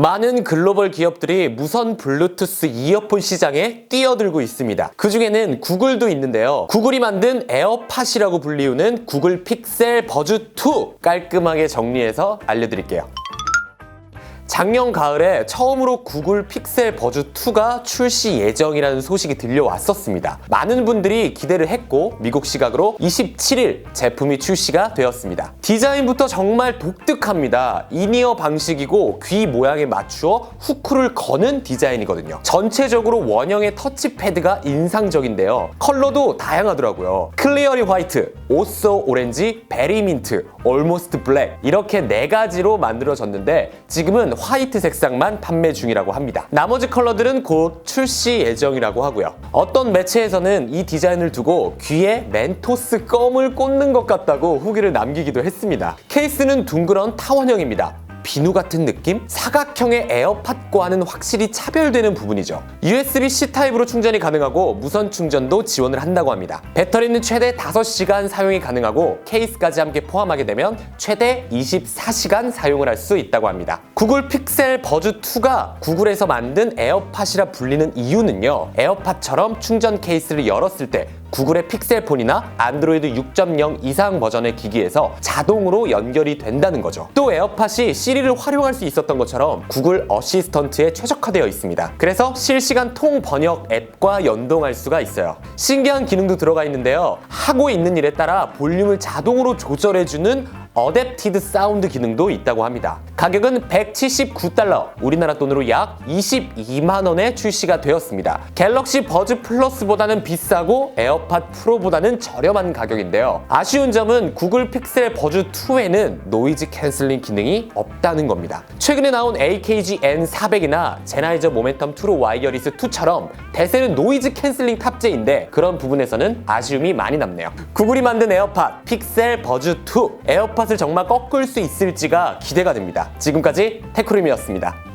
많은 글로벌 기업들이 무선 블루투스 이어폰 시장에 뛰어들고 있습니다. 그 중에는 구글도 있는데요. 구글이 만든 에어팟이라고 불리우는 구글 픽셀 버즈 2 깔끔하게 정리해서 알려드릴게요. 작년 가을에 처음으로 구글 픽셀 버즈 2가 출시 예정이라는 소식이 들려왔었습니다. 많은 분들이 기대를 했고 미국 시각으로 27일 제품이 출시가 되었습니다. 디자인부터 정말 독특합니다. 이니어 방식이고 귀 모양에 맞추어 후크를 거는 디자인이거든요. 전체적으로 원형의 터치패드가 인상적인데요. 컬러도 다양하더라고요. 클리어리 화이트, 오소 오렌지, 베리 민트, 올모스트 블랙 이렇게 네 가지로 만들어졌는데 지금은 화이트 색상만 판매 중이라고 합니다. 나머지 컬러들은 곧 출시 예정이라고 하고요. 어떤 매체에서는 이 디자인을 두고 귀에 멘토스 껌을 꽂는 것 같다고 후기를 남기기도 했습니다. 케이스는 둥그런 타원형입니다. 비누 같은 느낌? 사각형의 에어팟과는 확실히 차별되는 부분이죠. USB-C 타입으로 충전이 가능하고 무선 충전도 지원을 한다고 합니다. 배터리는 최대 5시간 사용이 가능하고 케이스까지 함께 포함하게 되면 최대 24시간 사용을 할 수 있다고 합니다. 구글 픽셀 버즈 2가 구글에서 만든 에어팟이라 불리는 이유는요. 에어팟처럼 충전 케이스를 열었을 때 구글의 픽셀폰이나 안드로이드 6.0 이상 버전의 기기에서 자동으로 연결이 된다는 거죠. 또 에어팟이 시리를 활용할 수 있었던 것처럼 구글 어시스턴트에 최적화되어 있습니다. 그래서 실시간 통 번역 앱과 연동할 수가 있어요. 신기한 기능도 들어가 있는데요. 하고 있는 일에 따라 볼륨을 자동으로 조절해주는 어댑티드 사운드 기능도 있다고 합니다. 가격은 179달러, 우리나라 돈으로 약 22만 원에 출시가 되었습니다. 갤럭시 버즈 플러스보다는 비싸고 에어팟 프로보다는 저렴한 가격인데요. 아쉬운 점은 구글 픽셀 버즈 2에는 노이즈 캔슬링 기능이 없다는 겁니다. 최근에 나온 AKG N400이나 제나이저 모멘텀 트루 와이어리스 2처럼 대세는 노이즈 캔슬링 탑재인데 그런 부분에서는 아쉬움이 많이 남네요. 구글이 만든 에어팟 픽셀 버즈 2 에어팟을 정말 꺾을 수 있을지가 기대가 됩니다. 지금까지 테크림이었습니다.